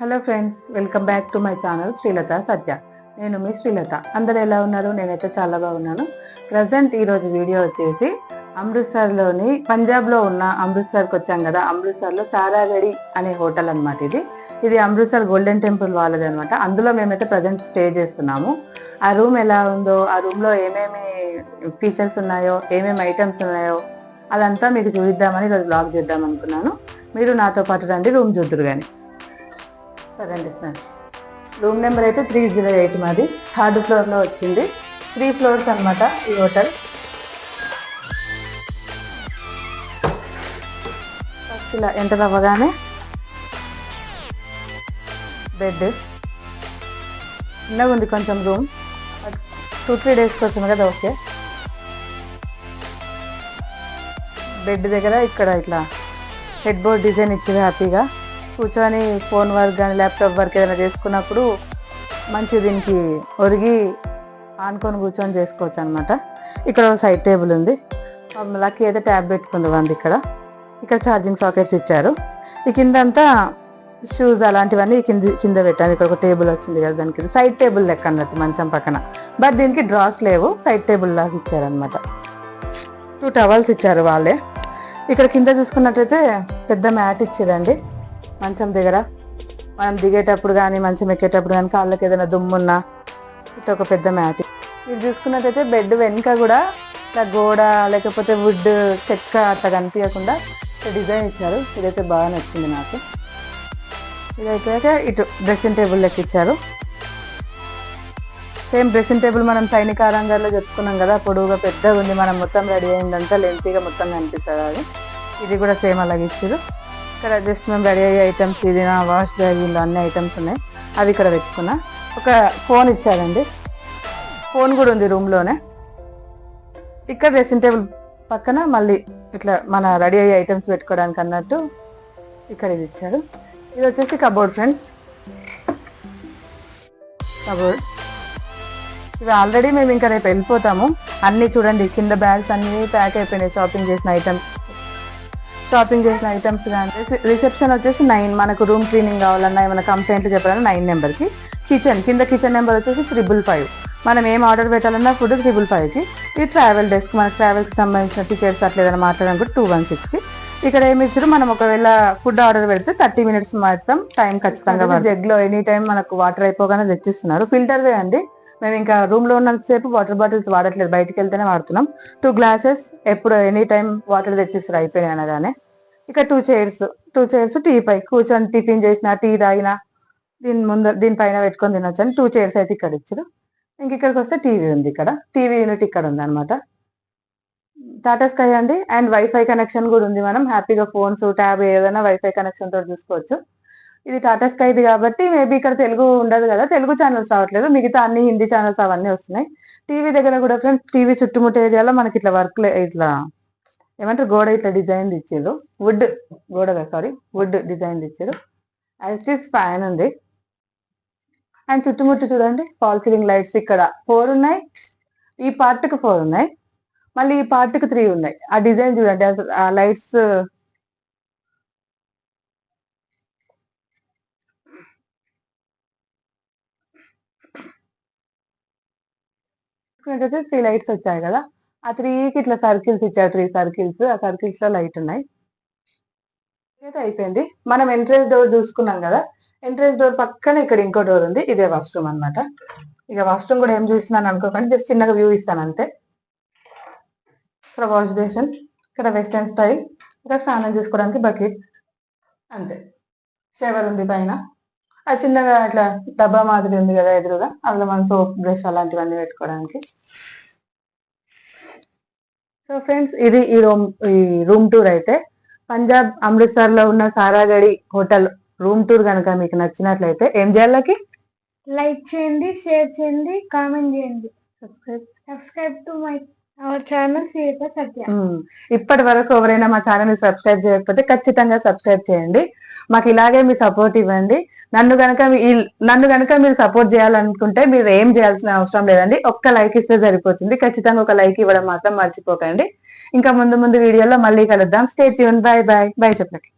Hello friends welcome back to my channel Srilatha Satya నేను మీ శ్రీలత అందరు ఎలా ఉన్నారు? నేనైతే చాలా బాగున్నాను. ప్రజెంట్ ఈరోజు వీడియో వచ్చేసి అమృత్సర్లోని పంజాబ్లో ఉన్న అమృత్సర్కి వచ్చాం కదా. అమృత్సర్లో సారాగడి అనే హోటల్ అనమాట ఇది. ఇది అమృత్సర్ గోల్డెన్ టెంపుల్ వాళ్ళది అనమాట అందులో మేమైతే ప్రజెంట్ స్టే చేస్తున్నాము. ఆ రూమ్ ఎలా ఉందో ఆ రూమ్లో ఏమేమి ఫీచర్స్ ఉన్నాయో ఏమేమి ఐటమ్స్ ఉన్నాయో అదంతా మీకు చూపిద్దామని ఈరోజు బ్లాగ్ చేద్దాం అనుకున్నాను. మీరు నాతో పాటు రండి రూమ్ చూద్దరు కానీ సరేండి ఫ్రెండ్స్ రూమ్ నెంబర్ అయితే త్రీ జీరో ఎయిట్ మాది. థర్డ్ ఫ్లోర్లో వచ్చింది. త్రీ ఫ్లోర్స్ అనమాట ఈ హోటల్. ఫస్ట్ ఇలా ఎంటర్ అవ్వగానే బెడ్. చిన్నగా ఉంది కొంచెం రూమ్. టూ త్రీ డేస్కి వచ్చింది కదా ఓకే. బెడ్ దగ్గర ఇక్కడ ఇట్లా హెడ్ బోర్డ్ డిజైన్ ఇచ్చింది హ్యాపీగా. కూర్చొని ఫోన్ వర్క్ కానీ ల్యాప్టాప్ వర్క్ ఏదైనా చేసుకున్నప్పుడు మంచి దీనికి ఒరిగి ఆనుకొని కూర్చొని చేసుకోవచ్చు అనమాట ఇక్కడ ఒక సైడ్ టేబుల్ ఉంది. లక్కీ అయితే ట్యాబ్ పెట్టుకుంది వంది ఇక్కడ. ఇక్కడ ఛార్జింగ్ సాకెట్స్ ఇచ్చారు. ఈ కింద అంతా షూస్ అలాంటివన్నీ కింద కింద పెట్టాను ఇక్కడ ఒక టేబుల్ వచ్చింది కదా దానికి సైడ్ టేబుల్ లెక్క అన్నట్టు మంచం పక్కన. బట్ దీనికి డ్రాస్ లేవు. సైడ్ టేబుల్ లాగా ఇచ్చారనమాట టూ టవల్స్ ఇచ్చారు వాళ్ళే. ఇక్కడ కింద చూసుకున్నట్టయితే పెద్ద మ్యాట్ ఇచ్చారండి. మంచం దగ్గర. మనం దిగేటప్పుడు కానీ మంచం ఎక్కేటప్పుడు కానీ కాళ్ళకి ఏదైనా దుమ్మున్నా ఇట్లా ఒక పెద్ద మ్యాట్. ఇది చూసుకున్నట్టయితే బెడ్ వెనుక కూడా ఇట్లా గోడ లేకపోతే వుడ్ చెక్క అట్లా కనిపించకుండా డిజైన్ ఇచ్చారు ఇదైతే బాగా నచ్చింది నాకు. ఇదైతే ఇటు డ్రెస్సింగ్ టేబుల్ లెక్క ఇచ్చారు. సేమ్ డ్రెస్సింగ్ టేబుల్ మనం సైనిక రంగాల్లో చెప్పుకున్నాం కదా పొడవుగా పెద్దగా ఉంది మనం మొత్తం రెడీ అయిందంతా లెంతీగా మొత్తం కనిపిస్తుంది అది. ఇది కూడా సేమ్ అలాగే ఇచ్చారు. ఇక్కడ జస్ట్ మేము రెడీ అయ్యే ఐటమ్స్ ఇది నా వాష్ బ్యాగ్లో అన్ని ఐటమ్స్ ఉన్నాయి. అవి ఇక్కడ పెట్టుకున్నా. ఒక ఫోన్ ఇచ్చారండి ఫోన్ కూడా ఉంది రూమ్లోనే ఇక్కడ డ్రెస్సింగ్ టేబుల్ పక్కన మళ్ళీ ఇట్లా మన రెడీ అయ్యే ఐటమ్స్ పెట్టుకోవడానికి అన్నట్టు ఇక్కడ ఇది ఇచ్చారు ఇది వచ్చేసి కబోర్డ్ ఫ్రెండ్స్ కబోర్డ్ ఇవి ఆల్రెడీ మేము ఇంకా రేపు వెళ్ళిపోతాము. అన్నీ చూడండి కింద బ్యాగ్స్ అన్నీ ప్యాక్ అయిపోయినాయి షాపింగ్ చేసిన ఐటమ్స్ షాపింగ్ చేసిన ఐటమ్స్ కానీ రిసెప్షన్ వచ్చేసి నైన్ మనకు రూమ్ క్లీనింగ్ కావాలన్నా ఏమైనా కంప్లైంట్ చెప్పాలన్నా నైన్ నెంబర్కి కిచెన్ కింద కిచెన్ నెంబర్ వచ్చేసి త్రిబుల్ ఫైవ్ మనం ఏం ఆర్డర్ పెట్టాలన్నా ఫుడ్ త్రిబుల్ ఫైవ్కి ఈ ట్రావెల్ డెస్క్ మన ట్రావెల్కి సంబంధించిన టికెట్స్ అట్లా ఏదైనా మాట్లాడాలనుకుంటే టూ వన్ సిక్స్కి ఇక్కడ ఏమి ఇచ్చారు? మనం ఒకవేళ ఫుడ్ ఆర్డర్ పెడితే థర్టీ మినిట్స్ మాత్రం టైం ఖచ్చితంగా జగ్లో ఎనీ టైం మనకు వాటర్ అయిపోగానే తెచ్చిస్తున్నారు. ఫిల్టర్వే అండి మేము ఇంకా రూమ్లో ఉన్నంతసేపు వాటర్ బాటిల్స్ వాడట్లేదు. బయటకు వెళ్తేనే వాడుతున్నాం. టూ గ్లాసెస్ ఎప్పుడు ఎనీ టైం వాటర్ తెచ్చిస్తారు. అయిపోయినాయి అనగానే ఇక two chairs two chairs teapoy కూర్చొని టిఫిన్ చేసిన టీ తాగినా దీని ముందు దీనిపైన పెట్టుకొని తినొచ్చు అని టూ చైర్స్ అయితే ఇక్కడ ఇచ్చారు. ఇంక ఇక్కడికి వస్తే టీవీ ఉంది ఇక్కడ. టీవీ యూనిట్ ఇక్కడ ఉంది అనమాట టాటా స్కై అండి. అండ్ వైఫై కనెక్షన్ కూడా ఉంది మనం. హ్యాపీగా ఫోన్స్ ట్యాబ్ ఏదైనా వైఫై కనెక్షన్ తోటి చూసుకోవచ్చు. ఇది టాటా స్కైది కాబట్టి మేబీ ఇక్కడ తెలుగు ఉండదు కదా తెలుగు ఛానల్స్ రావట్లేదు. మిగతా అన్ని హిందీ ఛానల్స్ అవన్నీ వస్తున్నాయి. టీవీ దగ్గర కూడా ఫ్రెండ్స్ టీవీ చుట్టుముట్ట ఏరియాలో మనకి ఇట్లా వర్క్ ఇట్లా ఏమంటారు గోడ ఇట్లా డిజైన్ ఇచ్చారు. వుడ్ గోడ సారీ వుడ్ డిజైన్ ఇచ్చారు. యాక్సిస్ ఫ్యాన్ ఉంది. అండ్ చుట్టుముట్టు చూడండి ఫాల్ సీలింగ్ లైట్స్ ఇక్కడ ఫోర్ ఉన్నాయి. ఈ పార్ట్కి ఫోర్ ఉన్నాయి. మళ్ళీ ఈ పార్ట్కి త్రీ ఉన్నాయి. ఆ డిజైన్ చూడండి అసలు ఆ లైట్స్ చూసుకున్నట్టయితే త్రీ లైట్స్ వచ్చాయి కదా. ఆ త్రీకి ఇట్లా సర్కిల్స్ ఇచ్చారు త్రీ సర్కిల్స్ ఆ సర్కిల్స్లో లైట్ ఉన్నాయి. అయితే అయిపోయింది. మనం ఎంట్రెన్స్ డోర్ చూసుకున్నాం కదా. ఎంట్రెన్స్ డోర్ పక్కన ఇక్కడ ఇంకో డోర్ ఉంది. ఇదే వాష్రూమ్ అన్నమాట. ఇక వాష్రూమ్ కూడా ఏం చూస్తున్నాను అనుకోకండి. జస్ట్ చిన్నగా వ్యూ ఇస్తాను అంతే. ఇక్కడ వాష్ బేసిన్ ఇక్కడ వెస్టర్న్ స్టైల్ ఇక్కడ స్నానం చేసుకోవడానికి బకెట్ అంతే. షవర్ ఉంది పైన. ఆ చిన్నగా అట్లా డబ్బా మాదిరి ఉంది కదా ఎదురుగా అందులో మనం సోప్ బ్రష్ అలాంటివన్నీ పెట్టుకోవడానికి. సో ఫ్రెండ్స్ ఇది ఈ రూమ్ ఈ రూమ్ టూర్ అయితే పంజాబ్ అమృత్సర్లో ఉన్న సారాగడి హోటల్ రూమ్ టూర్ కనుక మీకు నచ్చినట్లయితే ఏం చేయాలకి లైక్ చేయండి షేర్ చేయండి కామెంట్ చేయండి. సబ్స్క్రైబ్ సబ్స్క్రైబ్ టు మై ఇప్పటి వరకు ఎవరైనా మా ఛానల్ సబ్స్క్రైబ్ చేయకపోతే ఖచ్చితంగా సబ్స్క్రైబ్ చేయండి. మాకు ఇలాగే మీ సపోర్ట్ ఇవ్వండి. నన్ను గనక నన్ను గనక మీరు సపోర్ట్ చేయాలనుకుంటే మీరు ఏం చేయాల్సిన అవసరం లేదండి. ఒక్క లైక్ ఇస్తే సరిపోతుంది. ఖచ్చితంగా ఒక లైక్ ఇవ్వడం మాత్రం మర్చిపోకండి. ఇంకా ముందు ముందు వీడియోలో మళ్ళీ కలుద్దాం. Stay tune bye bye bye చెప్పండి.